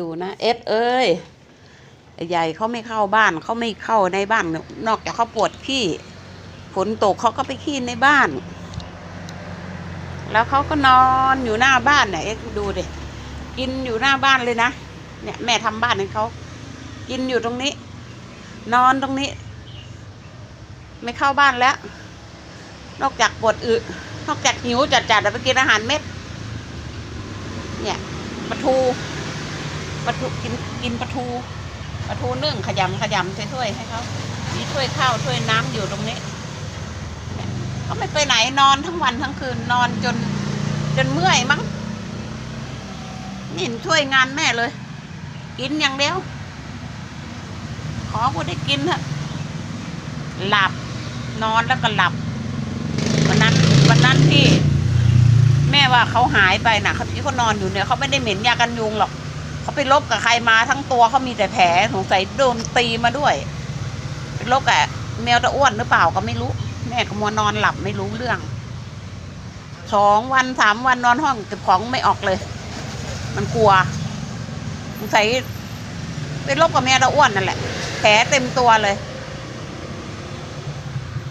ดูนะเอสเอ้ยใหญ่เขาไม่เข้าบ้านเขาไม่เข้าในบ้าน นอกจากเขาปวดขี้ฝนตกเขาก็ไปขี้ในบ้าน แล้วเขาก็นอนอยู่หน้าบ้านเนี่ยเอ็กดูดิกินอยู่หน้าบ้านเลยนะเนี่ยแม่ทำบ้านให้เขากินอยู่ตรงนี้ นอนตรงนี้ ไม่เข้าบ้านแล้ว นอกจากปวดอึนอกจากหิวจัดๆไปกินอาหารเม็ด เนี่ยปลาทู ปลาทูกินกินปลาทูปลาทูนึ่งขยำขยำถ้วยให้เขามีถ้วยข้าวถ้วยน้ำอยู่ตรงนี้เนี่ยเขาไม่ไปไหนนอนทั้งวันทั้งคืนนอนจน จนเมื่อยมั้งนี่เห็นช่วยงานแม่เลย กินอย่างเดียว ขอกูได้กินเถอะหลับนอนแล้วก็หลับ วันนั้นวันนั้นที่ แม่ว่าเขาหายไปนะเขาที่เขานอนอยู่เนี่ยเขาไม่ได้เหม็นยากันยุงหรอก เขาไปลบกับใครมาทั้งตัวเขามีแต่แผลสงสัยโดนตีมาด้วยไปลบกับแมวตะอ้วนหรือเปล่าก็ไม่รู้ แม่ก็มัวนอนหลับไม่รู้เรื่องสองวันสามวันนอนห้องเก็บของไม่ออกเลย มันกลัวสงสัยไปลบกับแมวตะอ้วนนั่นแหละ แผลเต็มตัวเลย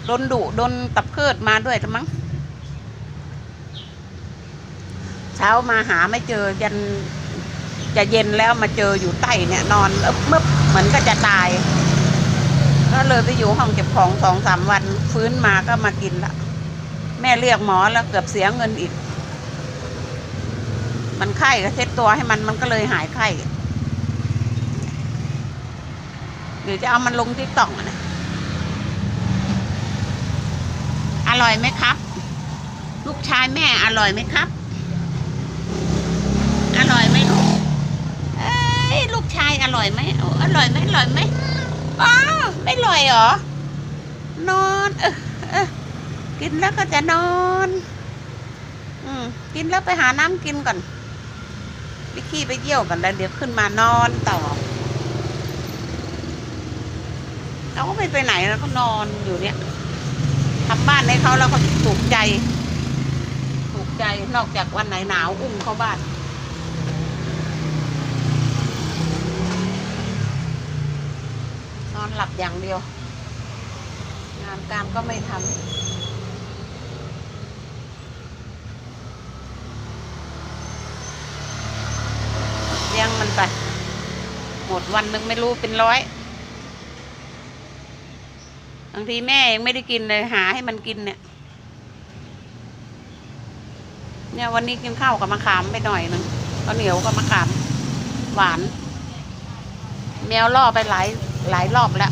โดนดุโดนตับเคิดมาด้วยละมั้งเช้ามาหาไม่เจอยัน จะเย็นแล้วมาเจออยู่ใต้เนี่ย นอนอึบมึบเหมือนก็จะตายก็เลยไปอยู่ห้องเก็บของสองสามวันฟื้นมาก็มากินละแม่เรียกหมอแล้วเกือบเสียเงินอีก มันไข้ก็เช็ดตัวให้มันมันก็เลยหายไข้หรือจะเอามันลงที่ต่องอะนะอร่อยไหมครับ ลูกชายแม่อร่อยไหมครับ อร่อยไหมลูก เอ้ยลูกชาย อร่อยไหมอร่อยไหมอร่อยไหมอ้าไม่อร่อยเหรอ นอนเออเออกินแล้วก็จะนอนอืมกินแล้วไปหาน้ำกินก่อนไปขี้ไปเยี่ยวกันแล้วเดี๋ยวขึ้นมานอนต่อเขาก็ไม่ไปไหนแล้วก็นอนอยู่เนี่ยทำบ้านให้เขาแล้วเขาถูกใจ ถูกใจนอกจากวันไหนหนาวอุ้มเข้าบ้าน หลับอย่างเดียว งานการก็ไม่ทำเลี้ยงมันไป หมดวันหนึ่งไม่รู้เป็นร้อยบางทีแม่ยังไม่ได้กินเลยหาให้มันกินเนี่ย เนี่ยวันนี้กินข้าวกับมะขามไปหน่อยหนึงข้าวเหนียวกับมะขาม หวาน แมวล่อไปหลาย หลายรอบแล้ว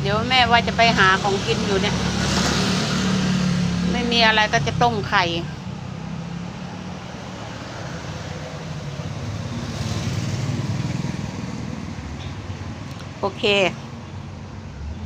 เดี๋ยวแม่ว่าจะไปหาของกินอยู่เนี่ย ไม่มีอะไรก็จะต้มไข่โอเค